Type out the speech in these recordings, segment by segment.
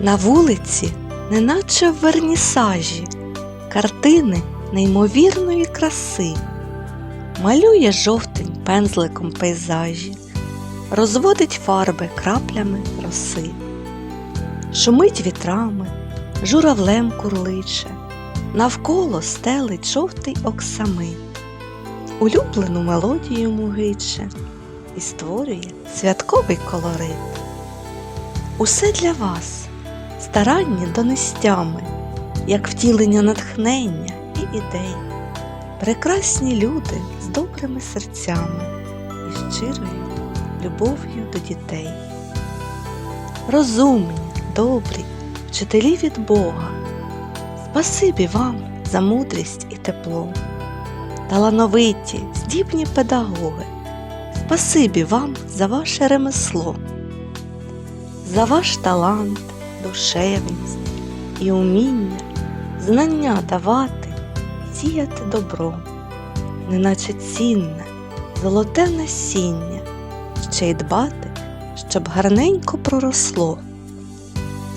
На вулиці, неначе в вернісажі, картини неймовірної краси. Малює жовтень пензликом пейзажі, розводить фарби краплями роси, шумить вітрами, журавлем курличе, навколо стелить жовтий оксамит, улюблену мелодію мугиче і створює святковий колорит. Усе для вас, старанні донестями, як втілення натхнення і ідей, прекрасні люди з добрими серцями і щирою любов'ю до дітей. Розумні, добрі, вчителі від Бога, спасибі вам за мудрість і тепло, талановиті, здібні педагоги, спасибі вам за ваше ремесло за ваш талант, душевність і уміння знання давати і сіяти добро, неначе цінне, золоте насіння, ще й дбати, щоб гарненько проросло.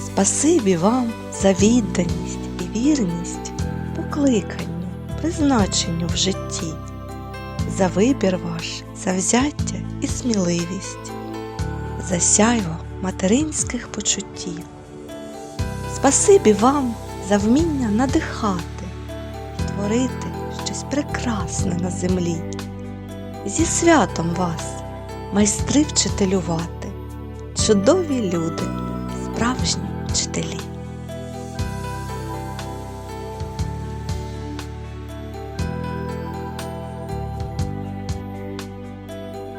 Спасибі вам за відданість і вірність покликанню, призначенню в житті, за вибір ваш, за взяття і сміливість за сяйво материнських почуттів. Спасибі вам за вміння надихати творити щось прекрасне на землі. Зі святом вас, майстри вчителювати, чудові люди.